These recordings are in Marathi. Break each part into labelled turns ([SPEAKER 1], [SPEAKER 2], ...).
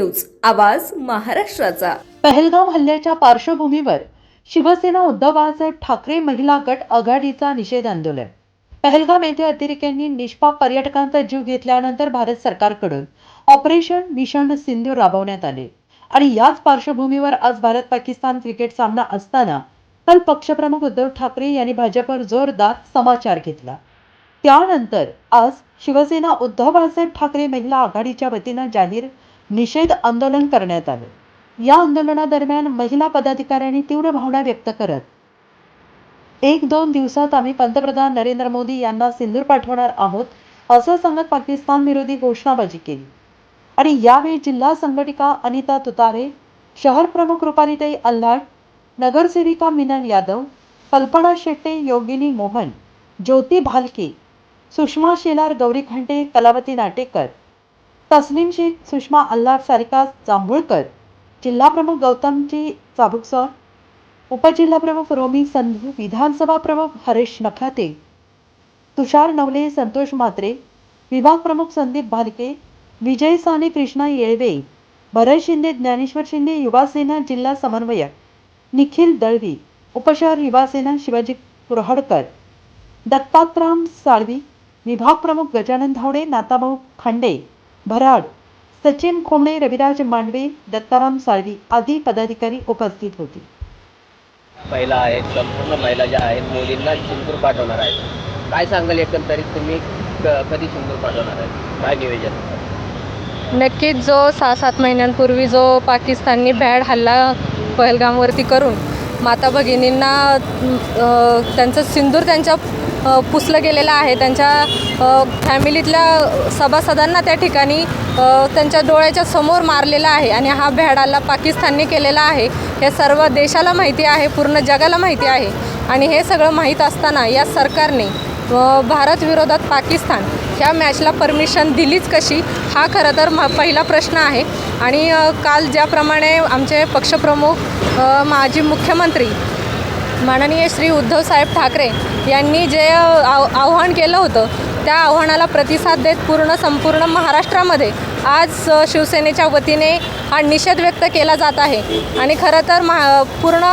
[SPEAKER 1] न्यूज आवाज महाराष्ट्राचा.
[SPEAKER 2] पहलगाम हल्ल्याच्या पार्श्वभूमीवर शिवसेना उद्धव बाळासाहेब ठाकरे महिला गट आघाडीचा निषेध आंदोलन. पहलगाम येथे अतिरेक्यांनी निष्पाप पर्यटकांचा जीव घेतल्यानंतर भारत सरकारकडून ऑपरेशन मिशन सिंधू राबवण्यात आले. आणि याच पार्श्वभूमीवर आज भारत पाकिस्तान क्रिकेट सामना असताना काल पक्षप्रमुख उद्धव ठाकरे यांनी भाजपवर जोरदार समाचार घेतला. त्यानंतर आज शिवसेना उद्धव बाळासाहेब ठाकरे महिला आघाडीच्या वतीनं जाहीर निषेध आंदोलन करण्यात आले. या आंदोलनादरम्यान महिला पदाधिकाऱ्यांनी तीव्र भावना व्यक्त करत एक दोन दिवसात आम्ही पंतप्रधान नरेंद्र मोदी यांना सिंदूर पाठवणार आहोत असं सांगत पाकिस्तान विरोधी घोषणाबाजी केली. आणि यावेळी जिल्हा संघटिका अनिता तुतारे शहर प्रमुख रुपालीताई अल्हाट नगरसेविका मिनल यादव कल्पना शेट्टे योगिनी मोहन ज्योती भालके सुषमा शेलार गौरी खंडे कलावती नाटेकर तस्लीम शेख सुषमा अल्लाह सारिका जांभूळकर जिल्हाप्रमुख गौतमजी चाबुकसर उपजिल्हाप्रमुख रोमी संधू विधानसभा प्रमुख हरेश नखाते तुषार नवले संतोष म्हात्रे विभाग प्रमुख संदीप भालके विजय साने कृष्णा येळवे भरत शिंदे ज्ञानेश्वर शिंदे युवासेना जिल्हा समन्वयक निखिल दळवी उपशहर युवासेना शिवाजी कुरहडकर दत्तात्राम साळवी विभाग प्रमुख गजानन धावडे नाताभाऊ खांडे भराड सचिन खोमणे रविराज मांडवे दत्ताराम साळवी आदी पदाधिकारी उपस्थित होते.
[SPEAKER 3] महिला आहेत संपूर्ण महिला ज्या आहेत मोदींना सिंदूर पाठवणार आहेत. काय सांगाल एकंदरीत तुम्ही? क- कधी सिंदूर पाठवणार आहे काय नियोजन?
[SPEAKER 4] नक्कीच जो सहा सात महिन्यांपूर्वी जो पाकिस्ताननी भॅड हल्ला पहलगामवरती करून माता भगिनींना त्यांचं सिंदूर त्यांच्या पुसलं गेलेलं आहे. त्यांच्या फॅमिलीतल्या सभासदांना त्या ठिकाणी त्यांच्या डोळ्याच्या समोर मारलेला आहे आणि हा भ्याडाला पाकिस्तानने केलेला आहे. हे सर्व देशाला माहिती आहे पूर्ण जगाला माहिती आहे. आणि हे सगळं माहीत असताना या सरकारने भारत विरोधात पाकिस्तान ह्या मॅचला परमिशन दिलीच कशी? हा खरं तर म पहिला प्रश्न आहे. आणि काल ज्याप्रमाणे आमचे पक्षप्रमुख माजी मुख्यमंत्री माननीय श्री उद्धवसाहेब ठाकरे यांनी जे आव आव्हान केलं होतं त्या आव्हानाला प्रतिसाद देत पूर्ण संपूर्ण महाराष्ट्रामध्ये आज शिवसेनेच्या वतीने हा निषेध व्यक्त केला जात आहे. आणि खरं तर महा पूर्ण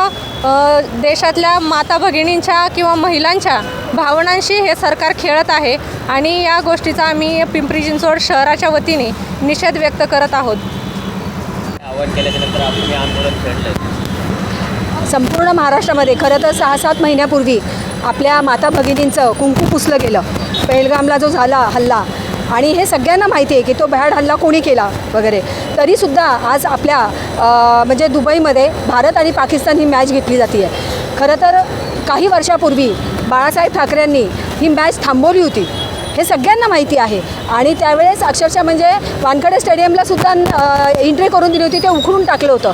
[SPEAKER 4] देशातल्या माता भगिनींच्या किंवा महिलांच्या भावनांशी हे सरकार खेळत आहे आणि या गोष्टीचा आम्ही पिंपरी चिंचवड शहराच्या वतीने निषेध व्यक्त करत आहोत.
[SPEAKER 3] आवाहन केल्याच्या आपण आंदोलन
[SPEAKER 5] संपूर्ण महाराष्ट्रामध्ये खरं तर सहा सात महिन्यापूर्वी आपल्या माता भगिनींचं कुंकू पुसलं गेलं. पहलगामला जो झाला हल्ला आणि हे सगळ्यांना माहिती आहे की तो बॅड हल्ला कोणी केला वगैरे. तरीसुद्धा आज आपल्या म्हणजे दुबईमध्ये भारत आणि पाकिस्तान ही मॅच घेतली जाते आहे खरं तर काही वर्षापूर्वी बाळासाहेब ठाकरेंनी ही मॅच थांबवली होती. हे सगळ्यांना माहिती आहे. आणि त्यावेळेस अक्षरशः म्हणजे वानखडे स्टेडियमला सुद्धा एंट्री करून दिली होती ते उखडून टाकलं होतं.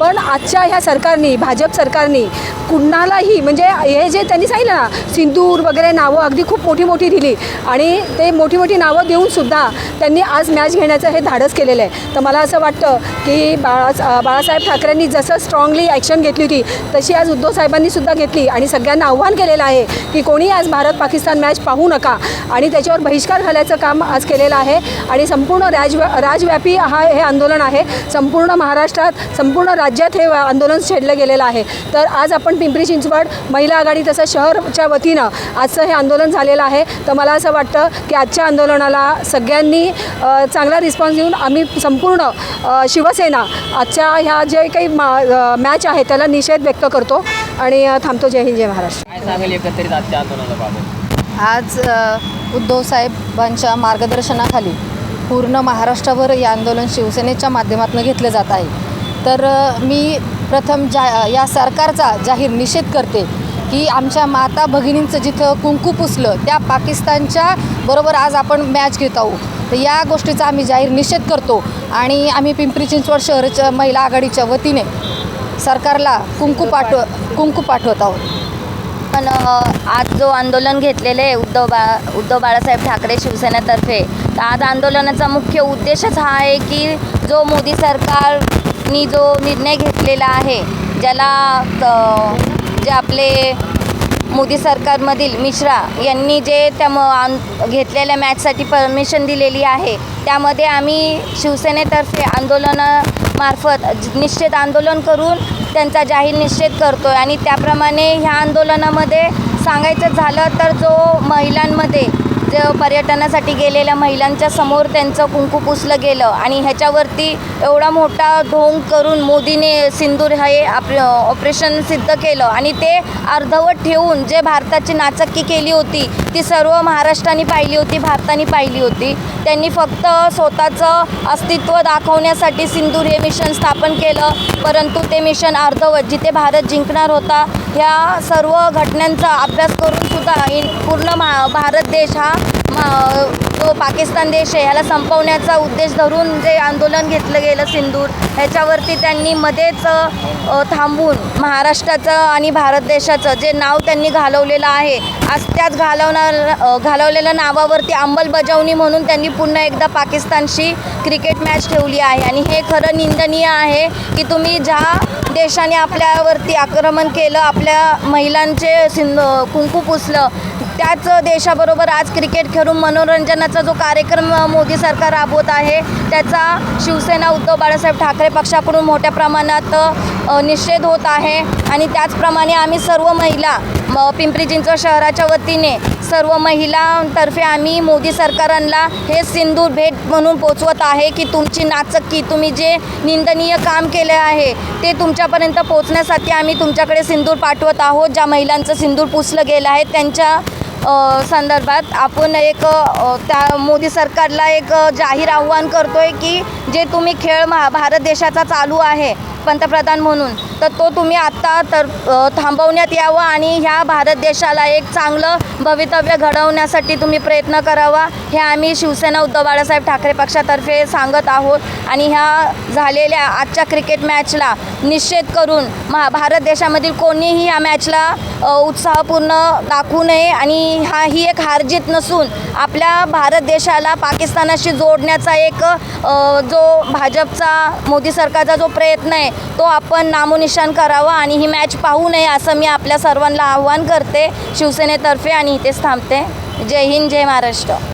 [SPEAKER 5] पण आजच्या ह्या सरकारनी भाजप सरकारनी कुणालाही म्हणजे हे जे त्यांनी सांगितलं ना सिंदूर वगैरे नावं अगदी खूप मोठी मोठी दिली. आणि ते मोठी मोठी नावं देऊनसुद्धा त्यांनी आज मॅच घेण्याचं हे धाडस केलेलं आहे. तर मला असं वाटतं की बाळा बाळासाहेब ठाकरेंनी जसं स्ट्रॉंगली ॲक्शन घेतली होती तशी आज उद्धव साहेबांनीसुद्धा घेतली. आणि सगळ्यांना आव्हान केलेलं आहे की कोणी आज भारत पाकिस्तान मॅच पाहू नका. आणि त्याच्यावर बहिष्कार घालायचं काम आज केलेलं आहे. आणि संपूर्ण राजव्या राजव्यापी हा हे आंदोलन आहे. संपूर्ण महाराष्ट्रात संपूर्ण राज्यात हे आंदोलन छेडलं गेलेलं आहे. तर आज आपण पिंपरी चिंचवड महिला आघाडी तसं शहरच्या वतीनं आजचं हे आंदोलन झालेलं आहे. तर मला असं वाटतं की आजच्या आंदोलनाला सगळ्यांनी चांगला रिस्पॉन्स देऊन आम्ही संपूर्ण शिवसेना आजच्या ह्या जे काही मा मॅच आहे त्याला निषेध व्यक्त करतो आणि थांबतो. जय हिंद जय महाराष्ट्र.
[SPEAKER 6] आज उद्धव साहेबांच्या मार्गदर्शनाखाली पूर्ण महाराष्ट्रावर हे आंदोलन शिवसेनेच्या माध्यमातून घेतलं जात आहे. तर मी प्रथम जा या सरकारचा जाहीर निषेध करते की आमच्या माता भगिनींचं जिथं कुंकू पुसलं त्या पाकिस्तानच्या बरोबर आज आपण मॅच घेत आहोत. तर या गोष्टीचा आम्ही जाहीर निषेध करतो आणि आम्ही पिंपरी चिंचवड शहराच्या महिला आघाडीच्या वतीने सरकारला कुंकू पाठव कुंकू पाठवत आहोत.
[SPEAKER 7] पण आज जो आंदोलन घेतलेले आहे उद्धव बा उद्धव बाळासाहेब ठाकरे शिवसेनेतर्फे तर आज आंदोलनाचा मुख्य उद्देशच हा आहे की जो मोदी सरकार नी जो निर्णय घेतलेला आहे ज्याला जे आपले मोदी सरकारमधील मिश्रा यांनी जे त्या म घेतलेल्या मॅचसाठी परमिशन दिलेली आहे त्यामध्ये आम्ही शिवसेनेतर्फे आंदोलनामार्फत निश्चित आंदोलन करून त्यांचा जाहीर निषेध करतो आहे आणि त्याप्रमाणे ह्या आंदोलनामध्ये सांगायचं झालं तर जो महिलांमध्ये पर्यटनासाठी गेलेल्या महिलांच्या समोर त्यांचं कुंकू पुसलं गेलं आणि ह्याच्यावरती एवढा मोठा ढोंग करून मोदीने सिंदूर हे आप ऑपरेशन सिद्ध केलं आणि ते अर्धवट ठेवून जे भारताची नाचक्की केली होती ती सर्व महाराष्ट्राने पाहिली होती भारताने पाहिली होती. त्यांनी फक्त स्वतःचं अस्तित्व दाखवण्यासाठी सिंदूर हे मिशन स्थापन केलं परंतु ते मिशन अर्धवट जिथे भारत जिंकणार होता ह्या सर्व घटनांचा अभ्यास करून सुद्धा इन पूर्ण महा भारत देश हा मा- जो पाकिस्तान देश आहे ह्याला संपवण्याचा उद्देश धरून जे आंदोलन घेतलं गेलं सिंदूर ह्याच्यावरती त्यांनी मध्येच थांबून महाराष्ट्राचं आणि भारत देशाचं जे नाव त्यांनी घालवलेलं आहे आज त्याच घालवणार घालवलेल्या नावावरती अंमलबजावणी म्हणून त्यांनी पुन्हा एकदा पाकिस्तानशी क्रिकेट मॅच ठेवली आहे. आणि हे खरं निंदनीय आहे की तुम्ही ज्या देशाने आपल्यावरती आक्रमण केलं आपल्या महिलांचे सिंध कुंकू पुसलं त्याच देशाबरोबर आज क्रिकेट खेळून मनोरंजनाचा जो कार्यक्रम मोदी सरकार राबवत आहे त्याचा शिवसेना उद्धव बाळासाहेब ठाकरे पक्षाकडून मोठ्या प्रमाणात निषेध होत आहे. आणि त्याचप्रमाणे आम्ही सर्व महिला म, पिंपरी चिंचवड शहराच्या वतीने सर्व महिलांतर्फे आम्ही मोदी सरकारांना हे सिंदूर भेट म्हणून पोचवत आहे की तुमची नाचक्की तुम्ही जे निंदनीय काम केले आहे ते तुमच्यापर्यंत पोचण्यासाठी आम्ही तुमच्याकडे सिंदूर पाठवत आहोत. ज्या महिलांचं सिंदूर पुसलं गेलं आहे त्यांच्या संदर्भात आपण एक त्या मोदी सरकारला एक जाहीर आव्हान करतो आहे की जे तुम्ही खेळ महा भारत देशाचा चालू आहे पंतप्रधान म्हणून तर तो तुम्ही आत्ता तर थांबवण्यात यावं आणि ह्या भारत देशाला एक चांगलं भवितव्य घडवण्यासाठी तुम्ही प्रयत्न करावा हे आम्ही शिवसेना उद्धव बाळासाहेब ठाकरे पक्षातर्फे सांगत आहोत. आणि ह्या झालेल्या आजच्या क्रिकेट मॅचला निषेध करून महा भारत देशामधील कोणीही या मॅचला उत्साहपूर्ण दाखवू नये आणि हा ही एक हारजीत नसून आपल्या भारत देशाला पाकिस्तानाशी जोडण्याचा एक जो भाजपचा मोदी सरकारचा जो प्रयत्न आहे तो आपण नामोनिशान करावा आणि ही मॅच पाहू नये असं मी आपल्या सर्वांना आव्हान करते. शिवसेनेतर्फे आणि इथेच थांबते. जय हिंद जय महाराष्ट्र.